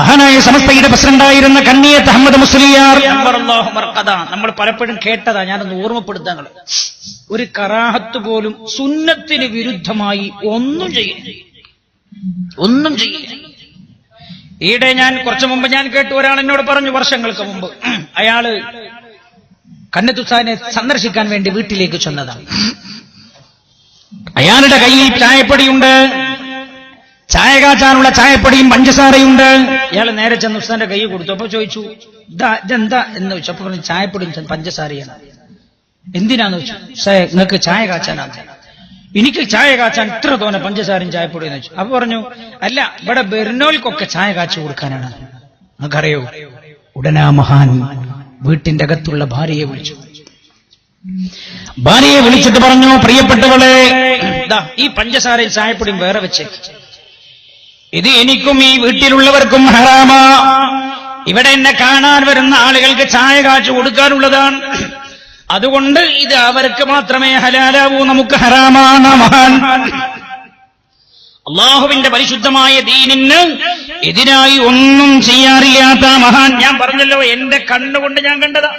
മഹാനായ സമസ്തയുടെ പ്രസിഡന്റായിരുന്ന കണ്ണിയത്ത് അഹമ്മദ് മുസ്ലിയാർ. നമ്മൾ പലപ്പോഴും കേട്ടതാ ഞാനൊന്ന് ഓർമ്മപ്പെടുത്താങ്ങൾ ഒരു കറാഹത്ത് പോലും സുന്നത്തിന് വിരുദ്ധമായി ഒന്നും ചെയ്യില്ല. ഒന്നും ചെയ്യില്ല. ഈയിടെ ഞാൻ കുറച്ചു മുമ്പ് ഞാൻ കേട്ടു ഒരാൾ എന്നോട് പറഞ്ഞു വർഷങ്ങൾക്ക് മുമ്പ്. അയാൾ കന്നത്തുസാനെ സന്ദർശിക്കാൻ വേണ്ടി വീട്ടിലേക്ക് ചെന്നതാണ് അയാളുടെ കയ്യിൽ ചായപ്പൊടിയുണ്ട്. ചായ കാച്ചാനുള്ള ചായപ്പൊടിയും പഞ്ചസാരയുണ്ട്. ഇയാൾ നേരെ ചെന്ന് ഉസ്താന്റെ കൈ കൊടുത്തു. അപ്പൊ ചോദിച്ചു ഇതാ ഇതെന്താ? എന്ന് വെച്ചു അപ്പൊ പറഞ്ഞു ചായപ്പൊടിയും പഞ്ചസാരയാണ്. എന്തിനാന്ന് വെച്ചു നിങ്ങൾക്ക് ചായ കാച്ചാനാണ് എനിക്ക് ചായ കാച്ചാൻ ഇത്ര തോന്നെ പഞ്ചസാരയും ചായപ്പൊടിയും വെച്ചു അപ്പൊ പറഞ്ഞു അല്ല ഇവിടെ ബെർനോൽക്കൊക്കെ ചായ കാച്ചു കൊടുക്കാനാണ്. നിങ്ങൾക്കറിയോ ഉടനെ ആ മഹാൻ. വീട്ടിന്റെ അകത്തുള്ള ഭാര്യയെ വിളിച്ചു. ഭാര്യയെ വിളിച്ചിട്ട് പറഞ്ഞു പ്രിയപ്പെട്ടവളെ ഈ പഞ്ചസാരയും ചായപ്പൊടിയും വേറെ വെച്ചേക്ക്. ഇത് എനിക്കും ഈ വീട്ടിലുള്ളവർക്കും ഹറാമാ. ഇവിടെ എന്നെ കാണാൻ വരുന്ന ആളുകൾക്ക് ചായ കാച്ചു കൊടുക്കാനുള്ളതാണ്. അതുകൊണ്ട് ഇത് അവർക്ക് മാത്രമേ ഹലാലാവൂ നമുക്ക് ഹറാമാണ് മഹാൻ. അള്ളാഹുവിന്റെ പരിശുദ്ധമായ ദീനിന് എതിരായി ഒന്നും ചെയ്യാറില്ലാത്ത മഹാൻ. ഞാൻ പറഞ്ഞല്ലോ എന്റെ കണ്ണുകൊണ്ട് ഞാൻ കണ്ടതാ.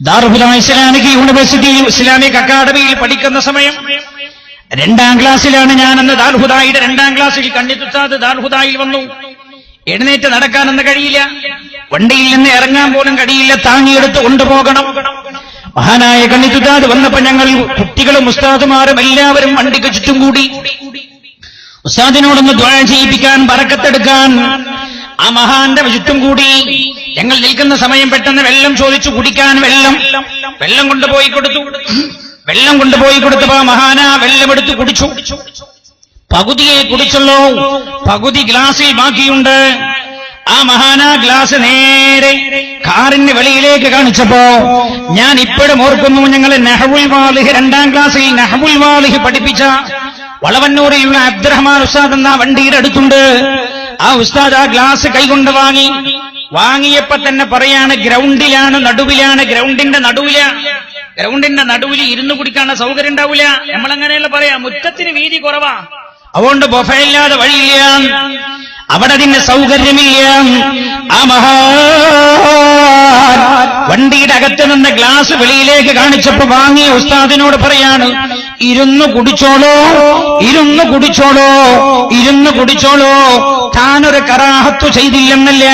ദാർഹുല ഇസ്ലാമിക് യൂണിവേഴ്സിറ്റിയിൽ ഇസ്ലാമിക് അക്കാദമിയിൽ പഠിക്കുന്ന സമയം രണ്ടാം ക്ലാസ്സിലാണ് ഞാൻ അന്ന് ദാൽഹുദായിയുടെ രണ്ടാം ക്ലാസ്സിൽ കണ്ണിത്തുത്താത് ദാൽഹുദായിൽ വന്നു. എഴുന്നേറ്റ് നടക്കാനൊന്നും കഴിയില്ല. വണ്ടിയിൽ നിന്ന് ഇറങ്ങാൻ പോലും കഴിയില്ല. താങ്ങിയെടുത്ത് കൊണ്ടുപോകണം. മഹാനായ കണ്ണിത്തുത്താത് വന്നപ്പോ ഞങ്ങൾ കുട്ടികളും ഉസ്താദുമാരും എല്ലാവരും വണ്ടിക്ക് ചുറ്റും കൂടി. ഉസ്താദിനോടൊന്ന് ദ്വാര ചെയ്യിപ്പിക്കാൻ പറക്കത്തെടുക്കാൻ ആ മഹാന്റെ ചുറ്റും കൂടി. ഞങ്ങൾ നിൽക്കുന്ന സമയം പെട്ടെന്ന് വെള്ളം ചോദിച്ചു കുടിക്കാൻ വെള്ളം. വെള്ളം കൊണ്ടുപോയി കൊടുത്തു. വെള്ളം കൊണ്ടുപോയി കൊടുത്തപ്പോ മഹാന വെള്ളം വെള്ളമെടുത്ത് കുടിച്ചു. പകുതിയെ കുടിച്ചുള്ളൂ. പകുതി ഗ്ലാസിൽ ബാക്കിയുണ്ട്. ആ മഹാന ഗ്ലാസ് നേരെ കാറിന് വെളിയിലേക്ക് കാണിച്ചപ്പോ ഞാൻ ഇപ്പോഴും ഓർക്കുന്നു ഞങ്ങൾ നെഹബുൽ വാലിഹ് രണ്ടാം ക്ലാസ്സിൽ നെഹബുൽ വാലിഹ് പഠിപ്പിച്ച വളവന്നൂരിലുള്ള അബ്ദുറഹ്മാൻ ഉസ്താദ് എന്ന വണ്ടിയുടെ അടുത്തുണ്ട്. ആ ഉസ്താദ് ആ ഗ്ലാസ് കൈകൊണ്ട് വാങ്ങി. വാങ്ങിയപ്പോ തന്നെ പറയാണ് ഗ്രൗണ്ടിലാണ് നടുവിലാണ് ഗ്രൗണ്ടിന്റെ നടുവിലാണ് ഗ്രൗണ്ടിന്റെ നടുവിൽ ഇരുന്ന് കുടിക്കാനുള്ള സൗകര്യം ഉണ്ടാവില്ല നമ്മൾ അങ്ങനെയല്ല പറയാ. മുറ്റത്തിന് വീതി കുറവാ. അതുകൊണ്ട് ബൊഫയില്ലാതെ വഴിയില്ല. അവിടെ അതിന് സൗകര്യമില്ല. ആ മഹാ വണ്ടിയുടെ അകത്ത് നിന്ന് ഗ്ലാസ് വെളിയിലേക്ക് കാണിച്ചപ്പോ വാങ്ങിയ ഉസ്താദിനോട് പറയാണ് ഇരുന്ന് കുടിച്ചോളോ. ഇരുന്ന് കുടിച്ചോളോ. ഇരുന്ന് കുടിച്ചോളോ. താനൊരു കറാഹത്തു ചെയ്തില്ലെന്നല്ല.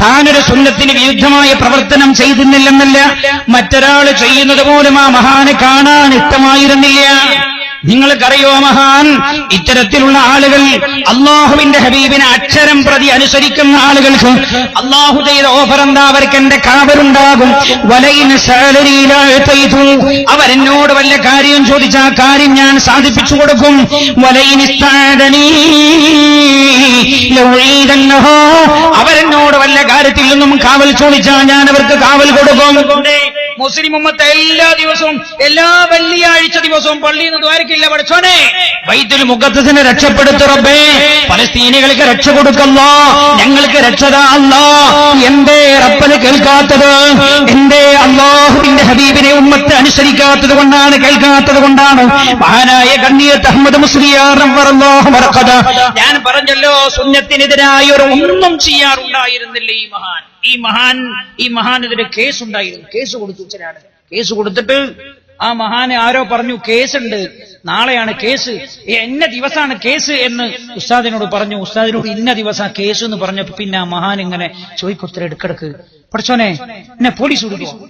താനൊരു സുന്നത്തിന് വിരുദ്ധമായ പ്രവർത്തനം ചെയ്തിരുന്നില്ലെന്നല്ല മറ്റൊരാൾ ചെയ്യുന്നത് പോലും ആ മഹാന് കാണാൻ ഇഷ്ടമായിരുന്നില്ല. നിങ്ങൾക്കറിയോ മഹാൻ? ഇത്തരത്തിലുള്ള ആളുകൾ അള്ളാഹുവിന്റെ ഹബീബിനെ അക്ഷരം പ്രതി അനുസരിക്കുന്ന ആളുകൾക്ക് അള്ളാഹു ചെയ്ത ഓഫർ എന്താ? അവർക്ക് എന്റെ കാവലുണ്ടാകും. വലയിന് സാലരിയിലാഴ്ത്തു അവരെന്നോട് വല്ല കാര്യം ചോദിച്ച ആ കാര്യം ഞാൻ സാധിപ്പിച്ചു കൊടുക്കും. വലയിന് അവരെന്നോട് വല്ല കാര്യത്തിൽ നിന്നും കാവൽ ചോദിച്ചാൽ ഞാൻ അവർക്ക് കാവൽ കൊടുക്കും. മുസ്ലിം ഉമ്മത്ത് എല്ലാ ദിവസവും എല്ലാ വെള്ളിയാഴ്ച ദിവസവും പള്ളിയിൽ നിന്ന് ദ്വാരക്കില്ല പഠിച്ചോനെ. വൈദ്യുൽ മുഖത്തസിനെ രക്ഷപ്പെടുത്തുറബേ പലസ്തീനികൾക്ക് രക്ഷ കൊടുക്കല്ല. ഞങ്ങൾക്ക് രക്ഷതാ എന്റെ എന്തേ റബ്ബന് കേൾക്കാത്തത്? എന്തേ അള്ളാഹുവിന്റെ ഹബീബിനെ ഉമ്മത്തെ അനുസരിക്കാത്തത് കൊണ്ടാണ് കേൾക്കാത്തത് കൊണ്ടാണ്? മഹാനായ കണ്ണിയത്ത് അഹമ്മദ് മുസ്ലിയാർ. ഞാൻ പറഞ്ഞല്ലോ സുന്നത്തിനെതിരായ ഒരു ഒന്നും ചെയ്യാറുണ്ടായിരുന്നില്ല ഈ മഹാൻ. ഈ മഹാൻ ഈ മഹാനെതിരെ കേസ് ഉണ്ടായിരുന്നു. കേസ് കൊടുത്തു ചിലയാണ് കേസ് കൊടുത്തിട്ട് ആ മഹാനെ ആരോ പറഞ്ഞു കേസുണ്ട്. നാളെയാണ് കേസ്. എന്ന ദിവസമാണ് കേസ് എന്ന് ഉസ്താദിനോട് പറഞ്ഞു. ഉസ്താദിനോട് ഇന്ന ദിവസം കേസ് എന്ന് പറഞ്ഞപ്പോ പിന്നെ ആ മഹാൻ ഇങ്ങനെ ചോദിക്കുത്തര എടുക്കിടക്ക്. പഠിച്ചോനെ എന്നെ പോലീസ് വിളിക്കോ?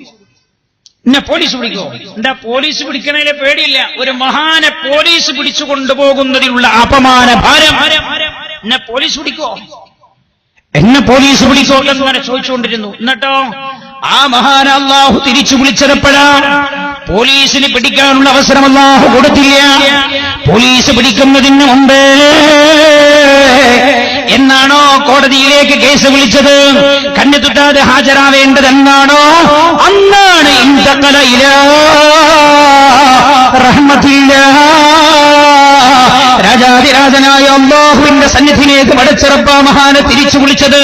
എന്നെ പോലീസ് പിടിക്കോ എന്താ പോലീസ് പിടിക്കണതിലെ പേടിയില്ല. ഒരു മഹാനെ പോലീസ് പിടിച്ചു കൊണ്ടുപോകുന്നതിലുള്ള അപമാന ഭാരം. എന്നെ പോലീസ് പിടിക്കോ എന്നെ പോലീസ് വിളിച്ചോ എന്നിങ്ങനെ ചോദിച്ചുകൊണ്ടിരുന്നു. എന്നിട്ടോ? ആ മഹാന അള്ളാഹു തിരിച്ചു വിളിച്ചപ്പോഴാ പോലീസിന് പിടിക്കാനുള്ള അവസരം അള്ളാഹു കൊടുത്തില്ല. പോലീസ് പിടിക്കുന്നതിന് മുമ്പേ എന്നാണോ കോടതിയിലേക്ക് കേസ് വിളിച്ചത്? കണ്ണു തുട്ടാതെ ഹാജരാവേണ്ടത് എന്നാണോ അന്നാണ് ഇന്ത്യക്കലയില റഹ്മത്തില്ല രാജാതിരാജനായ അള്ളാഹുവിന്റെ സന്നിധിയിലേക്ക് മടച്ചിറപ്പ മഹാനെ തിരിച്ചു വിളിച്ചത്.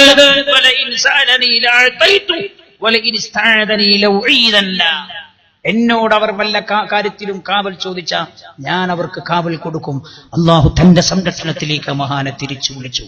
എന്നോട് അവർ വല്ല കാര്യത്തിലും കാവൽ ചോദിച്ച ഞാൻ അവർക്ക് കാവൽ കൊടുക്കും. അള്ളാഹു തന്റെ സംരക്ഷണത്തിലേക്ക് മഹാനെ തിരിച്ചു വിളിച്ചു.